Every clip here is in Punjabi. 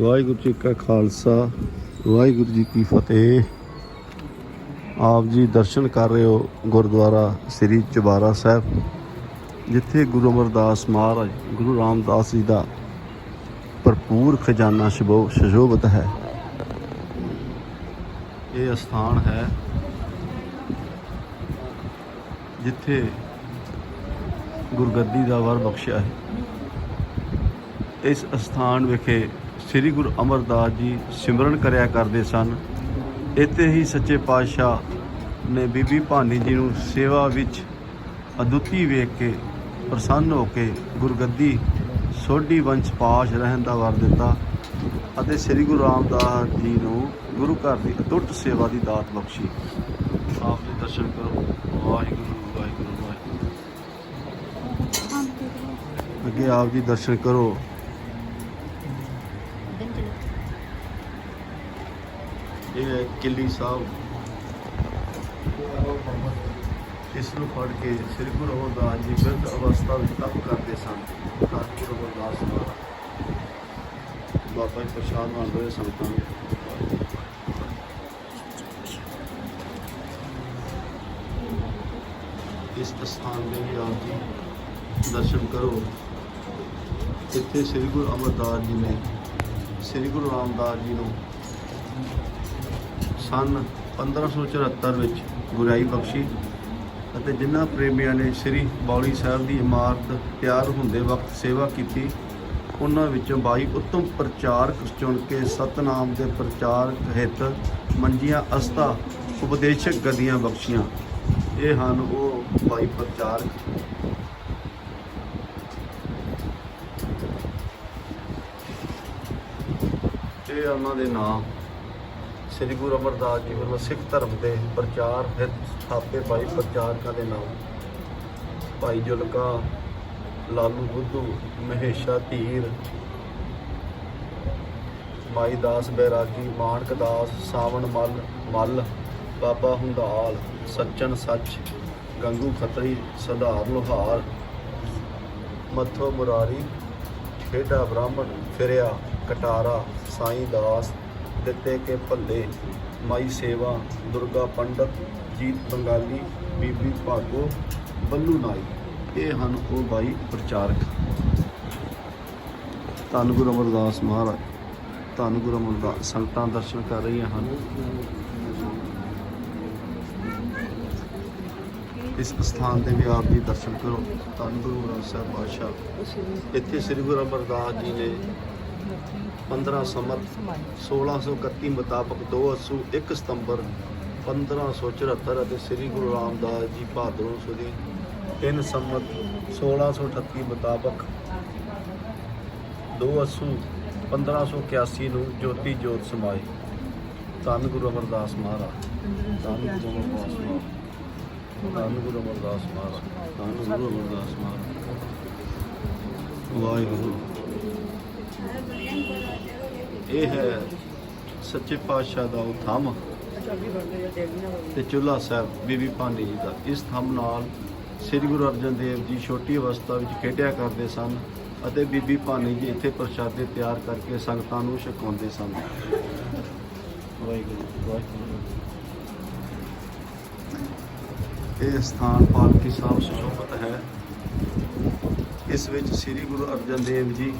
ਵਾਹਿਗੁਰੂ ਜੀ ਕਾ ਖਾਲਸਾ, ਵਾਹਿਗੁਰੂ ਜੀ ਕੀ ਫਤਿਹ। ਆਪ ਜੀ ਦਰਸ਼ਨ ਕਰ ਰਹੇ ਹੋ ਗੁਰਦੁਆਰਾ ਸ੍ਰੀ ਚੁਬਾਰਾ ਸਾਹਿਬ, ਜਿੱਥੇ ਗੁਰੂ ਅਮਰਦਾਸ ਮਹਾਰਾਜ, ਗੁਰੂ ਰਾਮਦਾਸ ਜੀ ਦਾ ਭਰਪੂਰ ਖਜ਼ਾਨਾ ਸ਼ਬੋ ਸ਼ਜੋਬਤ ਹੈ। ਇਹ ਸਥਾਨ ਹੈ ਜਿੱਥੇ ਗੁਰਗੱਦੀ ਦਾ ਵਰ ਬਖਸ਼ਿਆ ਹੈ। ਇਸ ਸਥਾਨ ਵਿਖੇ ਸ੍ਰੀ ਗੁਰੂ ਅਮਰਦਾਸ ਜੀ ਸਿਮਰਨ ਕਰਿਆ ਕਰਦੇ ਸਨ। ਇੱਥੇ ਹੀ ਸੱਚੇ ਪਾਤਸ਼ਾਹ ਨੇ ਬੀਬੀ ਭਾਨੀ ਜੀ ਨੂੰ ਸੇਵਾ ਵਿੱਚ ਅਦੁੱਤੀ ਵੇਖ ਕੇ ਪ੍ਰਸੰਨ ਹੋ ਕੇ ਗੁਰਗੱਦੀ ਸੋਢੀ ਵੰਸ਼ ਪਾਸ਼ ਰਹਿਣ ਦਾ ਵਰ ਦਿੱਤਾ ਅਤੇ ਸ੍ਰੀ ਗੁਰੂ ਰਾਮਦਾਸ ਜੀ ਨੂੰ ਗੁਰੂ ਘਰ ਦੀ ਅਟੁੱਟ ਸੇਵਾ ਦੀ ਦਾਤ ਬਖਸ਼ੀ। ਆਪ ਜੀ ਦਰਸ਼ਨ ਕਰੋ। ਵਾਹਿਗੁਰੂ ਵਾਹਿਗੁਰੂ ਵਾਹਿਗੁਰੂ। ਅੱਗੇ ਆਪ ਜੀ ਦਰਸ਼ਨ ਕਰੋ। ਇਹ ਕਿੱਲੀ ਸਾਹਿਬ। ਇਸ ਨੂੰ ਪੜ੍ਹ ਕੇ ਸ੍ਰੀ ਗੁਰੂ ਅਮਰਦਾਸ ਜੀ ਬਿਰਧ ਅਵਸਥਾ ਵਿੱਚ ਤਪ ਕਰਦੇ ਸਨ। ਤਾਂ ਗੁਰੂ ਅਮਰਦਾਸ ਮਹਾਰਾਜ। ਬਾਬਾ ਜੀ ਪ੍ਰਸ਼ਾਦ ਵੰਡ ਰਹੇ ਸੰਤਾਂ ਇਸ ਸਥਾਨ ਦੇ ਵੀ ਆਪ ਜੀ ਦਰਸ਼ਨ ਕਰੋ। ਇੱਥੇ ਸ੍ਰੀ ਗੁਰੂ ਅਮਰਦਾਸ ਜੀ ਨੇ, ਸ੍ਰੀ ਗੁਰੂ ਰਾਮਦਾਸ ਜੀ ਨੂੰ ਸਨ 1574 ਵਿੱਚ ਗੁਰਾਈ ਬਖਸ਼ੀ ਅਤੇ ਜਿਨ੍ਹਾਂ ਪ੍ਰੇਮੀਆਂ ਨੇ ਸ੍ਰੀ ਬੌਲੀ ਸਾਹਿਬ ਦੀ ਇਮਾਰਤ ਤਿਆਰ ਹੁੰਦੇ ਵਕਤ ਸੇਵਾ ਕੀਤੀ, ਉਹਨਾਂ ਵਿੱਚੋਂ 22 ਉੱਤਮ ਪ੍ਰਚਾਰਕ ਚੁਣ ਕੇ ਸਤਨਾਮ ਦੇ ਪ੍ਰਚਾਰਕ ਹਿੱਤ ਮੰਜੀਆਂ ਅਸਤਾ ਉਪਦੇਸ਼ਕ ਗਦੀਆਂ ਬਖਸ਼ੀਆਂ। ਇਹ ਹਨ ਉਹ 22 ਪ੍ਰਚਾਰਕ। ਇਹ ਉਹਨਾਂ ਦੇ ਨਾਮ ਸ੍ਰੀ ਗੁਰੂ ਅਮਰਦਾਸ ਜੀ ਵੱਲੋਂ ਸਿੱਖ ਧਰਮ ਦੇ ਪ੍ਰਚਾਰ ਹਿੱਤ ਸਥਾਪੇ ਭਾਈ ਪ੍ਰਚਾਰਕਾਂ ਦੇ ਨਾਮ। ਭਾਈ ਜੁਲਕਾ, ਲਾਲੂ ਬੁੱਧੂ, ਮਹੇਸ਼ਾ ਧੀਰ, ਮਾਈ ਦਾਸ ਬੈਰਾਗੀ ਮਾਨਕ ਦਾਸ, ਸਾਵਣ ਮੱਲ ਮੱਲ, ਬਾਬਾ ਹੁੰਦਾਲ, ਸੱਚਨ ਸੱਚ, ਗੰਗੂ ਖੱਤਰੀ, ਸਧਾਰ ਲੋਹਾਰ, ਮੱਥੋ ਮੁਰਾਰੀ, ਖੇਡਾ ਬ੍ਰਾਹਮਣ, ਫਿਰਿਆ, ਕਟਾਰਾ, ਸਾਈਂ ਦਾਸ ਦਿੱਤੇ ਕੇ ਭੱਲੇ, ਮਾਈ ਸੇਵਾ, ਦੁਰਗਾ ਪੰਡਤ, ਜੀਤ ਬੰਗਾਲੀ, ਬੀਬੀ ਭਾਗੋ, ਬੱਲੂ ਨਾਈ, ਇਹ ਹਨ ਉਹ ਬਾਈ ਪ੍ਰਚਾਰਕ। ਧੰਨ ਗੁਰੂ ਅਮਰਦਾਸ ਮਹਾਰਾਜ, ਧੰਨ ਗੁਰੂ ਅਮਰਦਾਸ, ਸੰਗਤਾਂ ਦਰਸ਼ਨ ਕਰ ਰਹੀਆਂ ਹਨ। ਇਸ ਸਥਾਨ ਦੇ ਵੀ ਆਪ ਜੀ ਦਰਸ਼ਨ ਕਰੋ। ਧੰਨ ਗੁਰੂ ਗ੍ਰੰਥ ਸਾਹਿਬ ਪਾਤਸ਼ਾਹ। ਇੱਥੇ ਸ੍ਰੀ ਗੁਰੂ ਅਮਰਦਾਸ ਜੀ ਨੇ 15 ਸੰਮਤ 1631 ਮੁਤਾਬਕ 2 ਅਸੂ 1 ਸਤੰਬਰ 1574 ਅਤੇ ਸ੍ਰੀ ਗੁਰੂ ਰਾਮਦਾਸ ਜੀ ਬਹਾਦਰ ਸੁਦੀ 3 ਸੰਮਤ 1638 ਮੁਤਾਬਕ 2 ਅਸੂ 1581 ਨੂੰ ਜੋਤੀ ਜੋਤ ਸਮਾਏ। ਧੰਨ ਗੁਰੂ ਅਮਰਦਾਸ ਮਹਾਰਾਜ, ਧੰਨ ਗੁਰੂ ਅਮਰਦਾਸ ਮਹਾਰਾਜ, ਧੰਨ ਗੁਰੂ ਅਮਰਦਾਸ ਮਹਾਰਾਜ, ਧੰਨ ਗੁਰੂ ਅਮਰਦਾਸ ਮਹਾਰਾਜ। ਵਾਹਿਗੁਰੂ। ਇਹ ਹੈ ਸੱਚੇ ਪਾਤਸ਼ਾਹ ਦਾ ਉਹ ਥੰਮ। ਤੇ ਚੁੱਲਾ ਸਾਹਿਬ ਬੀਬੀ ਭਾਨੀ ਜੀ ਦਾ। ਇਸ ਥੰਮ ਨਾਲ ਸ੍ਰੀ ਗੁਰੂ ਅਰਜਨ ਦੇਵ ਜੀ ਛੋਟੀ ਅਵਸਥਾ ਵਿੱਚ ਖੇਡਿਆ ਕਰਦੇ ਸਨ ਅਤੇ ਬੀਬੀ ਭਾਨੀ ਜੀ ਇੱਥੇ ਪ੍ਰਸ਼ਾਦੇ ਤਿਆਰ ਕਰਕੇ ਸੰਗਤਾਂ ਨੂੰ ਛਕਾਉਂਦੇ ਸਨ। ਵਾਹਿਗੁਰੂ ਵਾਹਿਗੁਰੂ। ਇਹ ਸਥਾਨ ਪਾਲਕੀ ਸਾਹਿਬ ਸੁਸ਼ੋਭਿਤ ਹੈ। ਇਸ ਵਿੱਚ ਸ੍ਰੀ ਗੁਰੂ ਅਰਜਨ ਦੇਵ ਜੀ,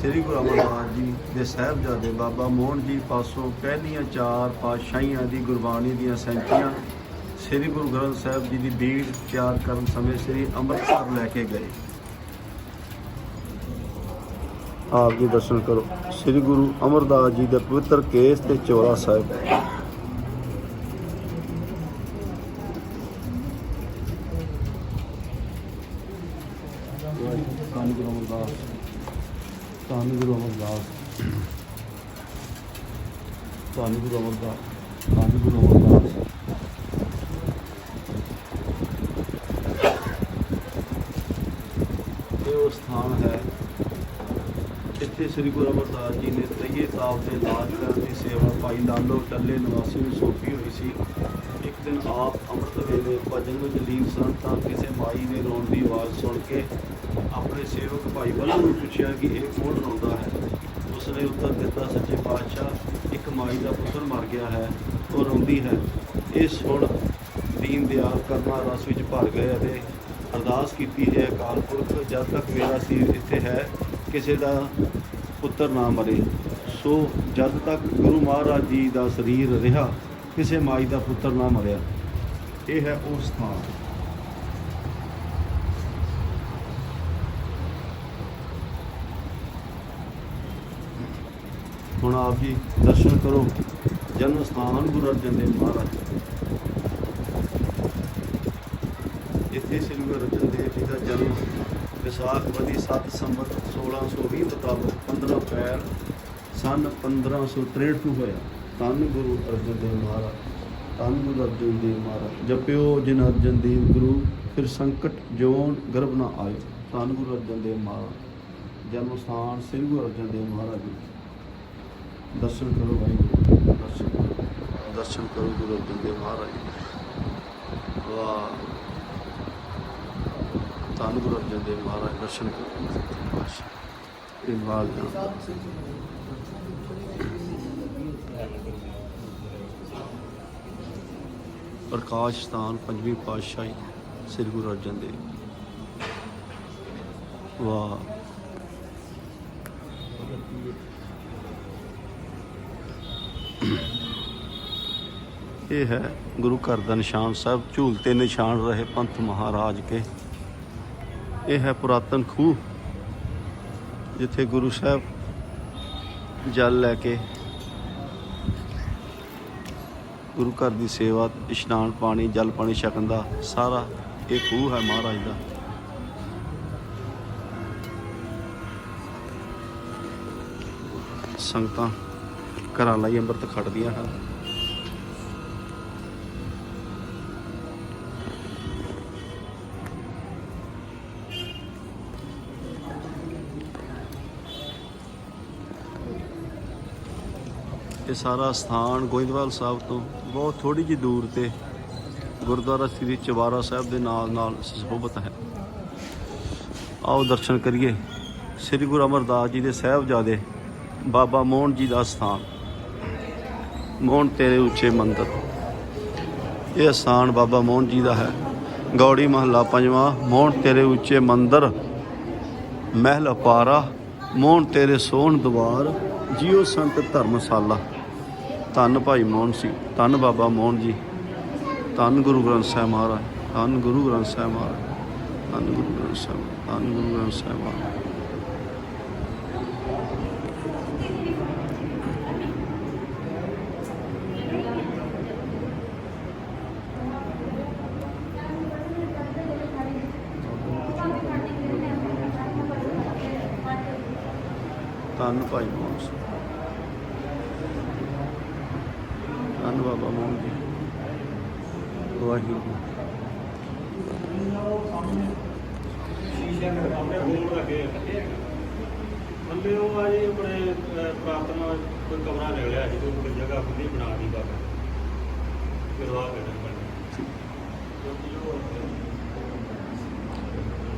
ਸ੍ਰੀ ਗੁਰੂ ਅਮਰਦਾਸ ਜੀ ਦੇ ਸਾਹਿਬਜ਼ਾਦੇ ਬਾਬਾ ਮੋਹਨ ਜੀ ਪਾਸੋਂ ਪਹਿਲੀਆਂ ਚਾਰ ਪਾਤਸ਼ਾਹੀਆਂ ਦੀ ਗੁਰਬਾਣੀ ਦੀਆਂ ਸੈਂਚੀਆਂ ਸ੍ਰੀ ਗੁਰੂ ਗ੍ਰੰਥ ਸਾਹਿਬ ਜੀ ਦੀ ਬੀੜ ਤਿਆਰ ਕਰਨ ਸਮੇਂ ਸ੍ਰੀ ਅੰਮ੍ਰਿਤਸਰ ਲੈ ਕੇ ਗਏ। ਆਪ ਜੀ ਦਰਸ਼ਨ ਕਰੋ। ਸ੍ਰੀ ਗੁਰੂ ਅਮਰਦਾਸ ਜੀ ਦੇ ਪਵਿੱਤਰ ਕੇਸ ਤੇ ਚੋਲਾ ਸਾਹਿਬ। ਧੰਨ ਗੁਰੂ ਅਮਰਦਾਸ ਧੰਨ ਗੁਰੂ ਅਮਰਦਾਸ ਧੰਨ ਗੁਰੂ ਅਮਰਦਾਸ ਧੰਨ ਗੁਰੂ ਅਮਰਦਾਸ ਇਹ ਉਹ ਸਥਾਨ ਹੈ ਇੱਥੇ ਸ੍ਰੀ ਗੁਰੂ ਅਮਰਦਾਸ ਜੀ ਨੇ ਤਈਏ ਸਾਹਿਬ ਦੇ ਇਲਾਜ ਕਰਨ ਦੀ ਸੇਵਾ ਭਾਈ ਲਾਲੋ ਟੱਲੇ ਨਿਵਾਸੀ ਨੂੰ ਸੌਂਪੀ ਹੋਈ ਸੀ। ਦਿਨ ਆਪ ਅੰਮ੍ਰਿਤ ਵੇਲੇ ਭਜਨ ਵਿੱਚ ਲੀਨ ਸਨ ਤਾਂ ਕਿਸੇ ਮਾਈ ਨੇ ਰੋਣ ਦੀ ਆਵਾਜ਼ ਸੁਣ ਕੇ ਆਪਣੇ ਸੇਵਕ ਭਾਈ ਵੱਲੋਂ ਨੂੰ ਪੁੱਛਿਆ ਕਿ ਇਹ ਕੌਣ ਰੋਂਦਾ ਹੈ? ਉਸਨੇ ਉੱਤਰ ਦਿੱਤਾ, ਸੱਚੇ ਪਾਤਸ਼ਾਹ, ਇੱਕ ਮਾਈ ਦਾ ਪੁੱਤਰ ਮਰ ਗਿਆ ਹੈ, ਉਹ ਰੋਂਦੀ ਹੈ। ਇਹ ਸੁਣ ਦੀਨ ਦਿਆਲ ਕਰਨਾ ਰਸ ਵਿੱਚ ਭਰ ਗਏ ਅਤੇ ਅਰਦਾਸ ਕੀਤੀ, ਹੈ ਅਕਾਲ ਪੁਰਖ, ਜਦ ਤੱਕ ਮੇਰਾ ਸਰੀਰ ਇੱਥੇ ਹੈ, ਕਿਸੇ ਦਾ ਪੁੱਤਰ ਨਾ ਮਰੇ। ਸੋ ਜਦ ਤੱਕ ਗੁਰੂ ਮਹਾਰਾਜ ਜੀ ਦਾ ਸਰੀਰ ਰਿਹਾ ਕਿਸੇ ਮਾਈ ਦਾ ਪੁੱਤਰ ਨਾ ਮਰਿਆ। ਇਹ ਹੈ ਉਹ ਸਥਾਨ। ਹੁਣ ਆਪ ਜੀ ਦਰਸ਼ਨ ਕਰੋ। ਜਨਮ ਸਥਾਨ ਗੁਰੂ ਅਰਜਨ ਦੇਵ ਮਹਾਰਾਜ। ਇੱਥੇ ਸ੍ਰੀ ਗੁਰੂ ਅਰਜਨ ਦੇਵ ਜੀ ਦਾ ਜਨਮ ਵਿਸਾਖ ਬਦੀ 7 ਸੰਵਤ 1620 ਮੁਤਾਬਕ 15 ਅਪ੍ਰੈਲ ਸਨ 1563 ਨੂੰ ਹੋਇਆ। ਧੰਨ ਗੁਰੂ ਅਰਜਨ ਦੇਵ ਮਹਾਰਾਜ, ਧੰਨ ਗੁਰੂ ਅਰਜਨ ਦੇਵ ਮਹਾਰਾਜ। ਜਪਿਓ ਜਿਨ ਅਰਜਨ ਦੇਵ ਗੁਰੂ, ਫਿਰ ਸੰਕਟ ਜੋਨ ਗਰਭ ਨਾ ਆਇਓ। ਧੰਨ ਗੁਰੂ ਅਰਜਨ ਦੇਵ ਮਹਾਰਾਜ, ਜਨਮ ਸਥਾਨ ਸ੍ਰੀ ਗੁਰੂ ਅਰਜਨ ਦੇਵ ਮਹਾਰਾਜ ਜੀ। ਦਰਸ਼ਨ ਕਰੋ ਵਾਹਿਗੁਰੂ, ਦਰਸ਼ਨ ਕਰੋ ਦਰਸ਼ਨ ਕਰੋ ਗੁਰੂ ਅਰਜਨ ਦੇਵ ਮਹਾਰਾਜ ਵਾਹ। ਧੰਨ ਗੁਰੂ ਅਰਜਨ ਦੇਵ ਮਹਾਰਾਜ, ਦਰਸ਼ਨ ਕਰੋ। ਪਾਤਸ਼ਾਹ ਇਹ ਵਾਲ ਪ੍ਰਕਾਸ਼ ਸਥਾਨ ਪੰਜਵੀਂ ਪਾਤਸ਼ਾਹੀ ਸ੍ਰੀ ਗੁਰੂ ਅਰਜਨ ਦੇਵ ਵਾਹ। ਇਹ ਹੈ ਗੁਰੂ ਘਰ ਦਾ ਨਿਸ਼ਾਨ ਸਾਹਿਬ। ਝੂਲਤੇ ਨਿਸ਼ਾਨ ਰਹੇ ਪੰਥ ਮਹਾਰਾਜ ਕੇ। ਇਹ ਹੈ ਪੁਰਾਤਨ ਖੂਹ ਜਿੱਥੇ ਗੁਰੂ ਸਾਹਿਬ ਜਲ ਲੈ ਕੇ ਗੁਰੂ ਘਰ ਦੀ ਸੇਵਾ, ਇਸ਼ਨਾਨ ਪਾਣੀ, ਜਲ ਪਾਣੀ ਛਕਣ ਦਾ ਸਾਰਾ ਇਹ ਖੂਹ ਹੈ ਮਹਾਰਾਜ ਦਾ। ਸੰਗਤਾਂ ਘਰਾਂ ਲਈ ਅੰਮ੍ਰਿਤ ਖੜਦੀਆਂ ਹਨ। ਇਹ ਸਾਰਾ ਸਥਾਨ ਗੋਇੰਦਵਾਲ ਸਾਹਿਬ ਤੋਂ ਬਹੁਤ ਥੋੜੀ ਜਿਹੀ ਦੂਰ ਤੇ ਗੁਰਦੁਆਰਾ ਸ੍ਰੀ ਚਵਾਰਾ ਸਾਹਿਬ ਦੇ ਨਾਲ ਨਾਲ ਸੁਸ਼ੋਭਿਤ ਹੈ। ਆਓ ਦਰਸ਼ਨ ਕਰੀਏ। ਸ੍ਰੀ ਗੁਰੂ ਅਮਰਦਾਸ ਜੀ ਦੇ ਸਾਹਿਬਜ਼ਾਦੇ ਬਾਬਾ ਮੋਹਨ ਜੀ ਦਾ ਸਥਾਨ। ਮੋਹਨ, ਤੇਰੇ ਉੱਚੇ ਮੰਦਰ। ਇਹ ਸਥਾਨ ਬਾਬਾ ਮੋਹਨ ਜੀ ਦਾ ਹੈ। ਗੌੜੀ ਮਹੱਲਾ ਪੰਜਵਾਂ, ਮੋਹਨ, ਤੇਰੇ ਉੱਚੇ ਮੰਦਰ। ਮਹਿਲ ਅਪਾਰਾ, ਮੋਹਨ, ਤੇਰੇ ਸੋਹਣ ਦਵਾਰ। ਜੀਓ ਸੰਤ ਧਰਮਸ਼ਾਲਾ। ਧੰਨ ਭਾਈ ਮੋਹਨ ਸਿੰਘ, ਧੰਨ ਬਾਬਾ ਮੋਹਨ ਜੀ, ਧੰਨ ਗੁਰੂ ਗ੍ਰੰਥ ਸਾਹਿਬ ਮਹਾਰਾਜ, ਧੰਨ ਗੁਰੂ ਗ੍ਰੰਥ ਸਾਹਿਬ ਮਹਾਰਾਜ, ਧੰਨ ਗੁਰੂ ਗ੍ਰੰਥ ਸਾਹਿਬ, ਧੰਨ ਗੁਰੂ ਗ੍ਰੰਥ ਸਾਹਿਬ ਮਹਾਰਾਜ। ਧੰਨ ਭਾਈ ਮੋਹਨ ਸਿੰਘ ਧੰਨ ਬਾਬਾ ਮੋਹਨ ਜੀ। ਵਾਹਿਗੁਰੂ। ਬੰਦੇ ਉਹ ਆ ਜੀ ਆਪਣੇ ਅਹ, ਪ੍ਰਾਰਥਨਾ ਕੋਈ ਕਮਰਾ ਨਿਕਲਿਆ ਸੀ ਕੋਈ ਜਗ੍ਹਾ ਖੁੱਲੀ ਬਣਾ ਦੀ ਬਾਬਾ ਕਿਰਵਾ ਕਰਨ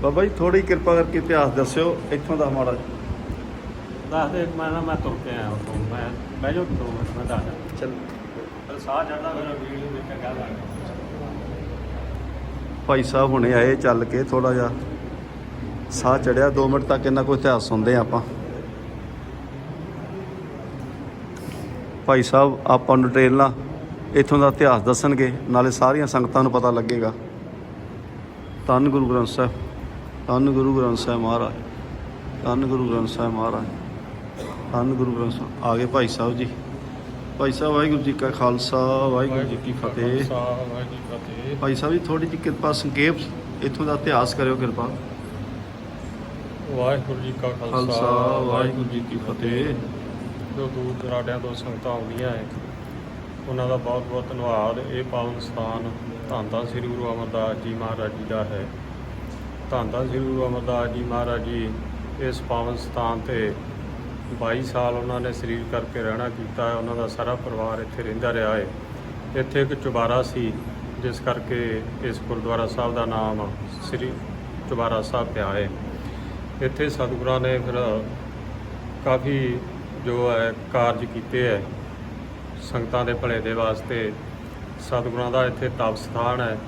ਬਾਬਾ ਜੀ ਥੋੜੀ ਕਿਰਪਾ ਕਰਕੇ ਇਤਿਹਾਸ ਦੱਸਿਓ ਇੱਥੋਂ ਦਾ ਮਾੜਾ ਦੱਸ ਦੇ ਮੈਂ ਨਾ ਮੈਂ ਤੁਰ ਕੇ ਆਇਆ ਮੈਂ ਬਹਿ ਜਾਓ ਦੋ ਮਿੰਟ ਮੈਂ ਦੱਸਦਾ ਚਲ। ਸਾਹ ਚੜਦਾ ਮੇਰਾ ਵੀਡੀਓ ਵਿੱਚ ਚੰਗਾ ਲੱਗਦਾ ਭਾਈ ਸਾਹਿਬ ਹੁਣੇ ਆਏ ਚੱਲ ਕੇ ਥੋੜਾ ਜਿਹਾ। ਸਾਹ ਚੜਿਆ 2 ਮਿੰਟ ਤੱਕ ਇਹਨਾਂ ਕੋਈ ਇਤਿਹਾਸ ਸੁਣਦੇ ਹਾਂ ਆਪਾਂ। ਭਾਈ ਸਾਹਿਬ, ਆਪਾਂ ਨੂੰ ਟ੍ਰੇਲਾਂ ਇੱਥੋਂ ਦਾ ਇਤਿਹਾਸ ਦੱਸਣਗੇ, ਨਾਲੇ ਸਾਰੀਆਂ ਸੰਗਤਾਂ ਨੂੰ ਪਤਾ ਲੱਗੇਗਾ। ਧੰਨ ਗੁਰੂ ਗ੍ਰੰਥ ਸਾਹਿਬ, ਧੰਨ ਗੁਰੂ ਗ੍ਰੰਥ ਸਾਹਿਬ ਮਹਾਰਾਜ, ਧੰਨ ਗੁਰੂ ਗ੍ਰੰਥ ਸਾਹਿਬ ਮਹਾਰਾਜ, ਧੰਨ ਗੁਰੂ ਗ੍ਰੰਥ ਸਾਹਿਬ। ਆ ਗਏ ਭਾਈ ਸਾਹਿਬ ਜੀ। ਭਾਈ ਸਾਹਿਬ ਵਾਹਿਗੁਰੂ ਜੀ ਕਾ ਖਾਲਸਾ ਵਾਹਿਗੁਰੂ ਜੀ ਕੀ ਫਤਿਹ। ਭਾਈ ਸਾਹਿਬ ਜੀ ਥੋੜੀ ਜਿਹੀ ਕਿਰਪਾ ਸੰਖੇਪ ਇੱਥੋਂ ਦਾ ਇਤਿਹਾਸ ਕਰਿਓ ਕਿਰਪਾ। ਵਾਹਿਗੁਰੂ ਜੀ ਕਾ ਖਾਲਸਾ ਵਾਹਿਗੁਰੂ ਜੀ ਕੀ ਫਤਿਹ। ਜੋ ਦੂਰ ਦਰਾਡਿਆਂ ਤੋਂ ਸੰਗਤਾਂ ਆਉਂਦੀਆਂ ਹੈ ਉਹਨਾਂ ਦਾ ਬਹੁਤ ਬਹੁਤ ਧੰਨਵਾਦ। ਇਹ ਪਾਵਨ ਸਥਾਨ ਧੰਨ ਧੰਨ ਸ੍ਰੀ ਗੁਰੂ ਅਮਰਦਾਸ ਜੀ ਮਹਾਰਾਜ ਜੀ ਦਾ ਹੈ। ਧੰਨ ਧੰਨ ਸ੍ਰੀ ਗੁਰੂ ਅਮਰਦਾਸ ਜੀ ਮਹਾਰਾਜ ਜੀ ਇਸ ਪਾਵਨ ਸਥਾਨ ਤੇ 22 ਸਾਲ ਉਹਨਾਂ ਨੇ ਸਰੀਰ ਕਰਕੇ ਰਹਿਣਾ ਕੀਤਾ ਹੈ, ਉਹਨਾਂ ਦਾ ਸਾਰਾ ਪਰਿਵਾਰ ਇੱਥੇ ਰਹਿੰਦਾ ਰਿਹਾ ਹੈ। ਇੱਥੇ ਇੱਕ ਚੁਬਾਰਾ ਸੀ, ਜਿਸ ਕਰਕੇ ਇਸ ਗੁਰਦੁਆਰਾ ਸਾਹਿਬ ਦਾ ਨਾਮ ਸ੍ਰੀ ਚੁਬਾਰਾ ਸਾਹਿਬ ਪਿਆ ਹੈ। ਇੱਥੇ ਸਤਿਗੁਰਾਂ ਨੇ ਫਿਰ ਕਾਫੀ ਜੋ ਹੈ, ਕਾਰਜ ਕੀਤੇ ਹੈ। ਸੰਗਤਾਂ ਦੇ ਭਲੇ ਦੇ ਵਾਸਤੇ ਸਤਿਗੁਰਾਂ ਦਾ ਇੱਥੇ ਤਪ ਸਥਾਨ ਹੈ,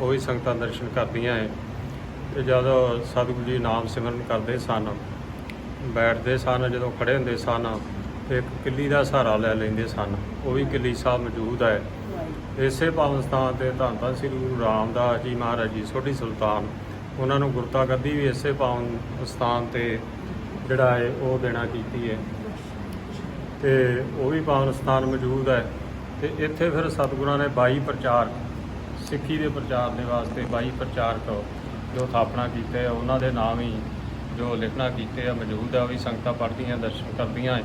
ਉਹ ਵੀ ਸੰਗਤਾਂ ਦਰਸ਼ਨ ਕਰਦੀਆਂ ਹੈ। ਤੇ ਜਦੋਂ ਸਤਿਗੁਰੂ ਜੀ ਨਾਮ ਸਿਮਰਨ ਕਰਦੇ ਸਨ ਬੈਠਦੇ ਸਨ, ਜਦੋਂ ਖੜੇ ਹੁੰਦੇ ਸਨ, ਤੇ ਇੱਕ ਕਿੱਲੀ ਦਾ ਸਹਾਰਾ ਲੈ ਲੈਂਦੇ ਸਨ। ਉਹ ਵੀ ਕਿੱਲੀ ਸਾਹਿਬ ਮੌਜੂਦ ਹੈ। ਇਸੇ ਪਾਵਨ ਸਥਾਨ ਤੇ ਧੰਨ ਧੰਨ ਸ੍ਰੀ ਗੁਰੂ ਰਾਮਦਾਸ ਜੀ ਮਹਾਰਾਜ ਜੀ ਛੋਟੀ ਸੁਲਤਾਨ। ਉਹਨਾਂ ਨੂੰ ਗੁਰਤਾ ਗੱਦੀ ਵੀ ਇਸੇ ਪਾਵਨ ਸਥਾਨ ਤੇ ਜਿਹੜਾ ਹੈ, ਉਹ ਦੇਣਾ ਕੀਤੀ ਹੈ। ਤੇ ਉਹ ਵੀ ਪਾਵਨ ਸਥਾਨ ਮੌਜੂਦ ਹੈ। ਤੇ ਇੱਥੇ ਫਿਰ ਸਤਿਗੁਰਾਂ ਨੇ 22 ਪ੍ਰਚਾਰਕ ਸਿੱਖੀ ਦੇ ਪ੍ਰਚਾਰ ਦੇ ਵਾਸਤੇ 22 ਪ੍ਰਚਾਰਕ ਜੋ ਥਾਪਣਾ ਕੀਤੇ ਆ, ਉਹਨਾਂ ਦੇ ਨਾਮ ਹੀ ਜੋ ਲਿਖਣਾ ਕੀਤੇ ਆ, ਮੌਜੂਦ ਆ ਵੀ ਸੰਗਤਾਂ ਪੜ੍ਹਦੀਆਂ, ਦਰਸ਼ਨ ਕਰਦੀਆਂ ਹੈ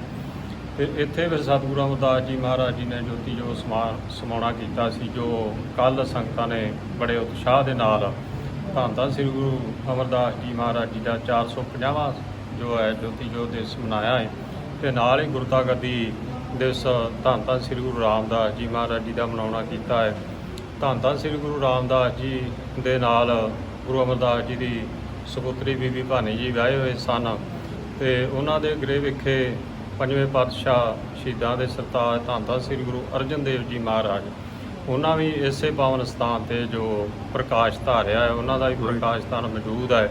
ਤੇ ਇੱਥੇ ਫਿਰ ਸਤਿਗੁਰੂ ਅਮਰਦਾਸ ਜੀ ਮਹਾਰਾਜ ਜੀ ਨੇ ਜੋਤੀ ਜੋ ਸਮਾ, ਸਮਾਉਣਾ ਕੀਤਾ ਸੀ, ਜੋ ਕੱਲ ਸੰਗਤਾਂ ਨੇ ਬੜੇ ਉਤਸ਼ਾਹ ਦੇ ਨਾਲ ਧੰਨ ਧੰਨ ਸ੍ਰੀ ਗੁਰੂ ਅਮਰਦਾਸ ਜੀ ਮਹਾਰਾਜ ਜੀ ਦਾ 450ਵਾਂ ਜੋ ਹੈ, ਜੋਤੀ ਜੋ ਦਿਵਸ ਮਨਾਇਆ ਹੈ। ਤੇ ਨਾਲ ਹੀ ਗੁਰਤਾ ਗੱਦੀ ਦਿਵਸ ਧੰਨ ਧੰਨ ਸ੍ਰੀ ਗੁਰੂ ਰਾਮਦਾਸ ਜੀ ਮਹਾਰਾਜ ਜੀ ਦਾ ਮਨਾਉਣਾ ਕੀਤਾ ਹੈ। ਧੰਨ ਧੰਨ ਸ੍ਰੀ ਗੁਰੂ ਰਾਮਦਾਸ ਜੀ ਦੇ ਨਾਲ ਗੁਰੂ ਅਮਰਦਾਸ ਜੀ ਦੀ ਸੁਪੁੱਤਰੀ ਬੀਬੀ ਭਾਨੀ ਜੀ ਵਿਆਹੇ ਹੋਏ ਸਨ ਤੇ ਉਹਨਾਂ ਦੇ ਗ੍ਰਹਿ ਵਿਖੇ ਪੰਜਵੇਂ ਪਾਤਸ਼ਾਹ ਸ਼ਹੀਦਾਂ ਦੇ ਸਰਤਾਜ ਧੰਨ ਸ੍ਰੀ ਗੁਰੂ ਅਰਜਨ ਦੇਵ ਜੀ ਮਹਾਰਾਜ। ਉਹਨਾਂ ਵੀ ਇਸੇ ਪਾਵਨ ਸਥਾਨ ਤੇ ਜੋ ਪ੍ਰਕਾਸ਼ ਧਾਰਿਆ ਹੈ ਉਹਨਾਂ ਦਾ ਵੀ ਪ੍ਰਕਾਸ਼ ਸਥਾਨ ਮੌਜੂਦ ਹੈ।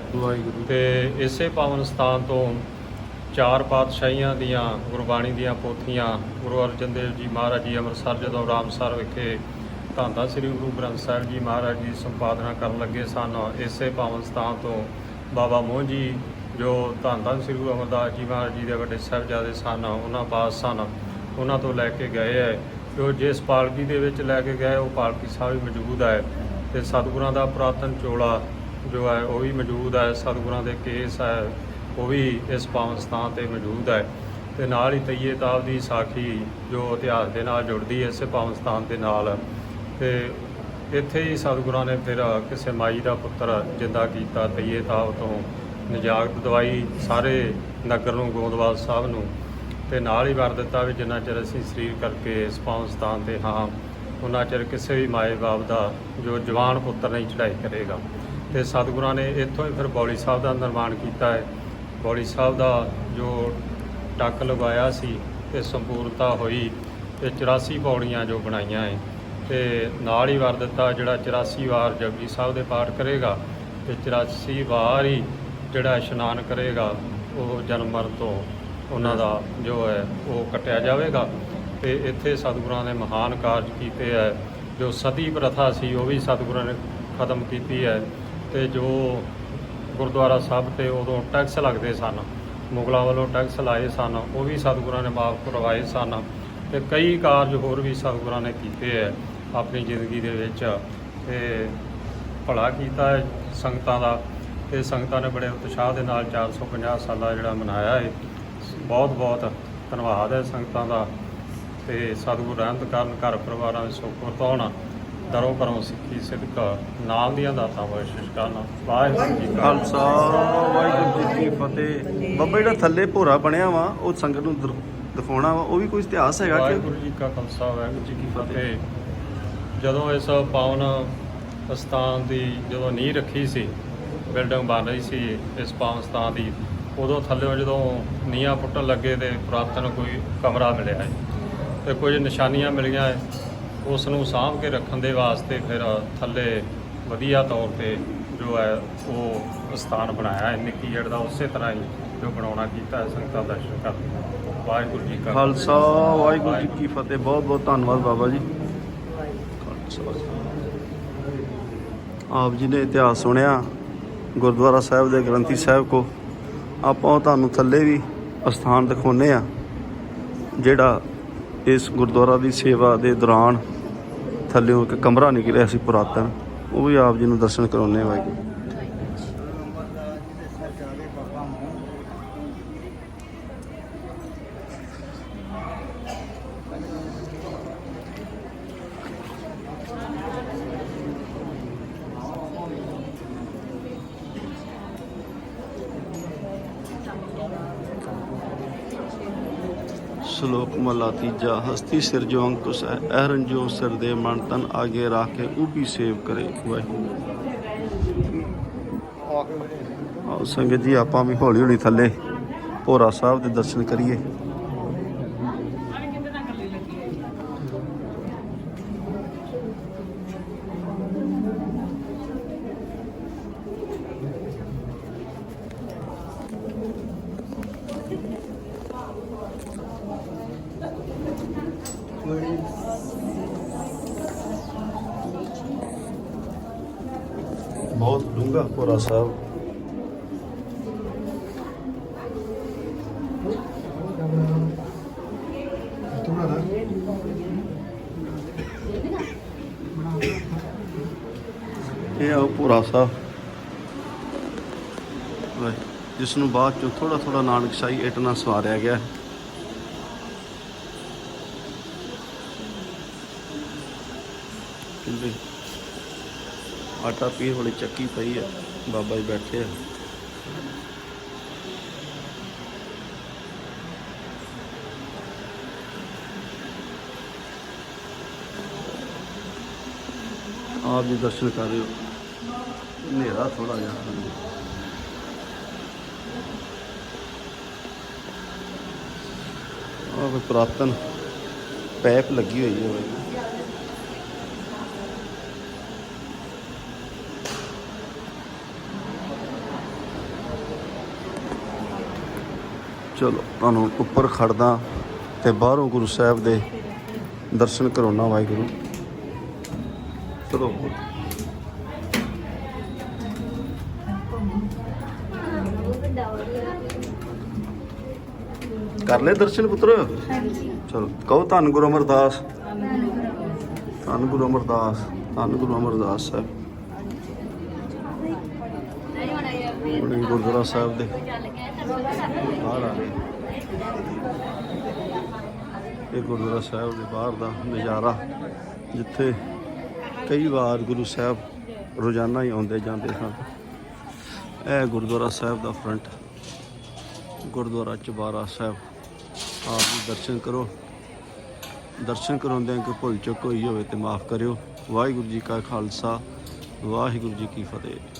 ਤੇ ਇਸੇ ਪਾਵਨ ਸਥਾਨ ਤੋਂ ਚਾਰ ਪਾਤਸ਼ਾਹੀਆਂ ਦੀਆਂ ਗੁਰਬਾਣੀ ਦੀਆਂ ਪੋਥੀਆਂ ਗੁਰੂ ਅਰਜਨ ਦੇਵ ਜੀ ਮਹਾਰਾਜ ਜੀ ਅੰਮ੍ਰਿਤਸਰ ਜਦੋਂ ਰਾਮਸਰ ਵਿਖੇ ਧੰਨ ਸ੍ਰੀ ਗੁਰੂ ਗ੍ਰੰਥ ਸਾਹਿਬ ਜੀ ਮਹਾਰਾਜ ਜੀ ਸੰਪਾਦਨਾ ਕਰਨ ਲੱਗੇ ਸਨ ਇਸੇ ਪਾਵਨ ਸਥਾਨ ਤੋਂ ਬਾਬਾ ਮੋਹਨ ਜੀ, ਜੋ ਧੰਨ ਧੰਨ ਸ੍ਰੀ ਗੁਰੂ ਅਮਰਦਾਸ ਜੀ ਮਹਾਰਾਜ ਜੀ ਦੇ ਵੱਡੇ ਸਾਹਿਬਜ਼ਾਦੇ ਸਨ, ਉਹਨਾਂ ਪਾਸ ਸਨ, ਉਹਨਾਂ ਤੋਂ ਲੈ ਕੇ ਗਏ ਹੈ। ਜੋ ਜਿਸ ਪਾਲਕੀ ਦੇ ਵਿੱਚ ਲੈ ਕੇ ਗਏ, ਉਹ ਪਾਲਕੀ ਸਾਹਿਬ ਮੌਜੂਦ ਹੈ ਤੇ ਸਤਿਗੁਰਾਂ ਦਾ ਪੁਰਾਤਨ ਚੋਲਾ ਜੋ ਹੈ, ਉਹ ਵੀ ਮੌਜੂਦ ਹੈ। ਸਤਿਗੁਰਾਂ ਦੇ ਕੇਸ ਹੈ, ਉਹ ਵੀ ਇਸ ਪਾਵਨ ਸਥਾਨ ਤੇ ਮੌਜੂਦ ਹੈ। ਤੇ ਨਾਲ ਹੀ ਤਈਏ ਤਾਬ ਦੀ ਸਾਖੀ ਜੋ ਇਤਿਹਾਸ ਦੇ ਨਾਲ ਜੁੜਦੀ ਹੈ, ਇਸੇ ਪਾਵਨ ਸਥਾਨ ਦੇ ਨਾਲ। ਤੇ ਇੱਥੇ ਹੀ ਸਤਿਗੁਰਾਂ ਨੇ ਫਿਰ ਕਿਸੇ ਮਾਈ ਦਾ ਪੁੱਤਰ ਜਿੰਦਾ ਕੀਤਾ ਤਈਏ ਤਾਬ ਤੋਂ ਨਜਾਕਤ ਦਵਾਈ ਸਾਰੇ ਨਗਰ ਨੂੰ, ਗੋਦਵਾਲ ਸਾਹਿਬ ਨੂੰ ਤੇ ਨਾਲ ਹੀ ਵਰ ਦਿੱਤਾ ਵੀ ਜਿੰਨਾ ਚਿਰ ਅਸੀਂ ਸਰੀਰ ਕਰਕੇ ਇਸ ਸਥਾਨ ਤੇ ਹਾਂ, ਉਹਨਾਂ ਚਿਰ ਕਿਸੇ ਵੀ ਮਾਏ ਬਾਪ ਦਾ ਜੋ ਜਵਾਨ ਪੁੱਤਰ ਨਹੀਂ ਚੜਾਈ ਕਰੇਗਾ। ਤੇ ਸਤਿਗੁਰਾਂ ਨੇ ਇੱਥੋਂ ਹੀ ਫਿਰ ਬੌਲੀ ਸਾਹਿਬ ਦਾ ਨਿਰਮਾਣ ਕੀਤਾ ਹੈ। ਬੌਲੀ ਸਾਹਿਬ ਦਾ ਜੋ ਟੱਕ ਲਗਾਇਆ ਸੀ ਤੇ ਸੰਪੂਰਨਤਾ ਹੋਈ ਤੇ 84 ਪੌੜੀਆਂ ਜੋ ਬਣਾਈਆਂ ਹੈ। ਤੇ ਨਾਲ ਹੀ ਵਰ ਦਿੱਤਾ ਜਿਹੜਾ 84 ਵਾਰ ਜਪਜੀ ਸਾਹਿਬ ਦੇ ਪਾਠ ਕਰੇਗਾ ਤੇ 84 ਵਾਰ ਹੀ ਜਿਹੜਾ ਇਸ਼ਨਾਨ ਕਰੇਗਾ, ਉਹ ਜਨਮ ਮਰਨ ਤੋਂ ਉਹਨਾਂ ਦਾ ਜੋ ਹੈ, ਉਹ ਕੱਟਿਆ ਜਾਵੇਗਾ। ਤੇ ਇੱਥੇ ਸਤਿਗੁਰਾਂ ਨੇ ਮਹਾਨ ਕਾਰਜ ਕੀਤੇ ਹੈ। ਜੋ ਸਤੀ ਪ੍ਰਥਾ ਸੀ, ਉਹ ਵੀ ਸਤਿਗੁਰਾਂ ਨੇ ਖਤਮ ਕੀਤੀ ਹੈ। ਤੇ ਜੋ ਗੁਰਦੁਆਰਾ ਸਾਹਿਬ ਤੇ ਉਦੋਂ ਟੈਕਸ ਲੱਗਦੇ ਸਨ, ਮੁਗਲਾਂ ਵੱਲੋਂ ਟੈਕਸ ਲਾਏ ਸਨ, ਉਹ ਵੀ ਸਤਿਗੁਰਾਂ ਨੇ ਮਾਫ ਕਰਵਾਏ ਸਨ। ਤੇ ਕਈ ਕਾਰਜ ਹੋਰ ਵੀ ਸਤਿਗੁਰਾਂ ਨੇ ਕੀਤੇ ਹੈ। ਆਪਣੀ ਜ਼ਿੰਦਗੀ ਦੇ ਵਿੱਚ ਤੇ ਭਲਾ ਕੀਤਾ ਹੈ ਸੰਗਤਾਂ ਦਾ। ਤੇ ਸੰਗਤਾਂ ਨੇ ਬੜੇ ਉਤਸ਼ਾਹ ਦੇ ਨਾਲ 450 ਸਾਲਾ ਜਿਹੜਾ ਮਨਾਇਆ ਹੈ ਬਹੁਤ ਬਹੁਤ ਧੰਨਵਾਦ ਹੈ ਸੰਗਤਾਂ ਦਾ। ਤੇ ਸਤਿਗੁਰ ਰਹਿਮਤ ਕਰਨ ਘਰ ਪਰਿਵਾਰਾਂ ਵਿੱਚ ਸੁੱਖ ਵਰਤਾਉਣ ਦਰੋਂ ਕਰੋ ਸਿੱਖੀ ਸਿਦਕ ਨਾਮ ਦੀਆਂ ਦਾਤਾਂ ਬਖਸ਼ਿਸ਼ ਕਰਨ। ਵਾਹਿਗੁਰੂ ਜੀ ਕਾ ਖਾਲਸਾ। ਵਾਹਿਗੁਰੂ ਜੀ ਕੀ ਫਤਿਹ। ਬੱਬਾ ਜਿਹੜਾ ਥੱਲੇ ਭੋਰਾ ਬਣਿਆ ਵਾ ਉਹ ਸੰਗਤ ਨੂੰ ਦਿਖਾਉਣਾ ਵਾ ਉਹ ਵੀ ਕੋਈ ਇਤਿਹਾਸ ਹੈਗਾ ਕਿ? ਵਾਹਿਗੁਰੂ ਜੀ ਕਾ ਖਾਲਸਾ ਵਾਹਿਗੁਰੂ ਜੀ ਕੀ ਫਤਿਹ। ਜਦੋਂ ਇਸ ਪਾਵਨ ਸਥਾਨ ਦੀ ਜਦੋਂ ਨੀਂਹ ਰੱਖੀ ਸੀ, ਬਿਲਡਿੰਗ ਬਣ ਰਹੀ ਸੀ ਇਸ ਪਾਵਨ ਸਥਾਨ ਦੀ, ਉਦੋਂ ਥੱਲੇ ਜਦੋਂ ਨੀਹਾਂ ਪੁੱਟਣ ਲੱਗੇ ਤੇ ਪੁਰਾਤਨ ਕੋਈ ਕਮਰਾ ਮਿਲਿਆ ਹੈ ਤੇ ਕੁਝ ਨਿਸ਼ਾਨੀਆਂ ਮਿਲੀਆਂ ਹੈ, ਉਸ ਨੂੰ ਸਾਂਭ ਕੇ ਰੱਖਣ ਦੇ ਵਾਸਤੇ ਫਿਰ ਥੱਲੇ ਵਧੀਆ ਤੌਰ ਤੇ ਜੋ ਹੈ ਉਹ ਸਥਾਨ ਬਣਾਇਆ ਹੈ। ਨਿੱਕੀ ਜੜ ਦਾ ਉਸੇ ਤਰ੍ਹਾਂ ਹੀ ਜੋ ਬਣਾਉਣਾ ਕੀਤਾ ਹੈ, ਸੰਗਤਾਂ ਦਰਸ਼ਨ ਕਰਨ। ਵਾਹਿਗੁਰੂ ਜੀ ਕਾ ਖਾਲਸਾ। ਵਾਹਿਗੁਰੂ ਜੀ ਕੀ ਫਤਿਹ। ਬਹੁਤ ਬਹੁਤ ਧੰਨਵਾਦ ਬਾਬਾ ਜੀ। ਆਪ ਜੀ ਨੇ ਇਤਿਹਾਸ ਸੁਣਿਆ, ਗੁਰਦੁਆਰਾ ਸਾਹਿਬ ਦੇ ਗ੍ਰੰਥੀ ਸਾਹਿਬ ਕੋ। ਆਪਾਂ ਤੁਹਾਨੂੰ ਥੱਲੇ ਵੀ ਅਸਥਾਨ ਦਿਖਾਉਨੇ ਆ ਜਿਹੜਾ ਇਸ ਗੁਰਦੁਆਰਾ ਦੀ ਸੇਵਾ ਦੇ ਦੌਰਾਨ ਥੱਲੇ ਇੱਕ ਕਮਰਾ ਨਿਕਲਿਆ ਸੀ ਪੁਰਾਤਨ, ਉਹ ਵੀ ਆਪ ਜੀ ਨੂੰ ਦਰਸ਼ਨ ਕਰਾਉਨੇ ਆ ਸ਼ਲੋਕ ਮਹਲਾ ਤੀਜਾ ਹਸਤੀ ਸਿਰ ਜੋ ਅੰਕੁਸ਼ ਹੈ ਐਰਨ ਜੋ ਸਿਰ ਦੇ ਮਨ ਤਨ ਆਗੇ ਰੱਖ ਕੇ ਉਪੀ ਸੇਵ ਕਰੇ। ਵਾਹਿਗੁਰੂ। ਆਓ ਸੰਗਤ ਜੀ ਆਪਾਂ ਵੀ ਹੌਲੀ ਹੌਲੀ ਥੱਲੇ ਭੋਰਾ ਸਾਹਿਬ ਦੇ ਦਰਸ਼ਨ ਕਰੀਏ। ਬਹੁਤ ਡੂੰਘਾ ਭੋਰਾ ਸਾਹਿਬ ਇਹ ਆ ਭੋਰਾ ਸਾਹਿਬ ਵੇ, ਜਿਸ ਨੂੰ ਬਾਅਦ ਚੋਂ ਥੋੜਾ ਥੋੜਾ ਨਾਨਕਸ਼ਾਹੀ ਇੱਟ ਨਾਲ ਸਵਾਰਿਆ ਗਿਆ ਹੈ। ਆਟਾ ਪੀਰ ਵਾਲੀ ਚੱਕੀ ਪਈ ਹੈ। ਬਾਬਾ ਜੀ ਬੈਠੇ ਆ। ਆਪ ਜੀ ਦਰਸ਼ਨ ਕਰ ਰਹੇ ਹੋ। ਹਨੇਰਾ ਥੋੜਾ ਜਿਹਾ। ਆਹ ਕੋਈ ਪੁਰਾਤਨ ਪੈਪ ਲੱਗੀ ਹੋਈ ਹੈ ਬਾਈ। ਚਲੋ, ਤੁਹਾਨੂੰ ਉੱਪਰ ਖੜਦਾ ਤੇ ਬਾਹਰੋਂ ਗੁਰੂ ਸਾਹਿਬ ਦੇ ਦਰਸ਼ਨ ਕਰਾਉਣਾ ਵਾਹਿਗੁਰੂ। ਚਲੋ। ਕਰ ਲੈ ਦਰਸ਼ਨ ਪੁੱਤਰ? ਚਲੋ, ਕਹੋ ਧੰਨ ਗੁਰੂ ਅਮਰਦਾਸ। ਧੰਨ ਗੁਰੂ ਅਮਰਦਾਸ। ਧੰਨ ਗੁਰੂ ਅਮਰਦਾਸ ਸਾਹਿਬ। ਬੜੇ ਗੁਰਦੁਆਰਾ ਸਾਹਿਬ ਦੇ। ਬਾਹਰ ਆ ਗਏ। ਇਹ ਗੁਰਦੁਆਰਾ ਸਾਹਿਬ ਦੇ ਬਾਹਰ ਦਾ ਨਜ਼ਾਰਾ, ਜਿੱਥੇ ਕਈ ਵਾਰ ਗੁਰੂ ਸਾਹਿਬ ਰੋਜ਼ਾਨਾ ਹੀ ਆਉਂਦੇ ਜਾਂਦੇ ਸਨ ਇਹ ਗੁਰਦੁਆਰਾ ਸਾਹਿਬ ਦਾ ਫਰੰਟ ਗੁਰਦੁਆਰਾ ਚਬਾਰਾ ਸਾਹਿਬ। ਆਪ ਜੀ ਦਰਸ਼ਨ ਕਰੋ। ਦਰਸ਼ਨ ਕਰਾਉਂਦਿਆਂ ਕਿ ਭੁੱਲ ਚੁੱਕ ਹੋਈ ਹੋਵੇ ਤੇ ਮਾਫ ਕਰਿਓ। ਵਾਹਿਗੁਰੂ ਜੀ ਕਾ ਖਾਲਸਾ, ਵਾਹਿਗੁਰੂ ਜੀ ਕੀ ਫਤਿਹ।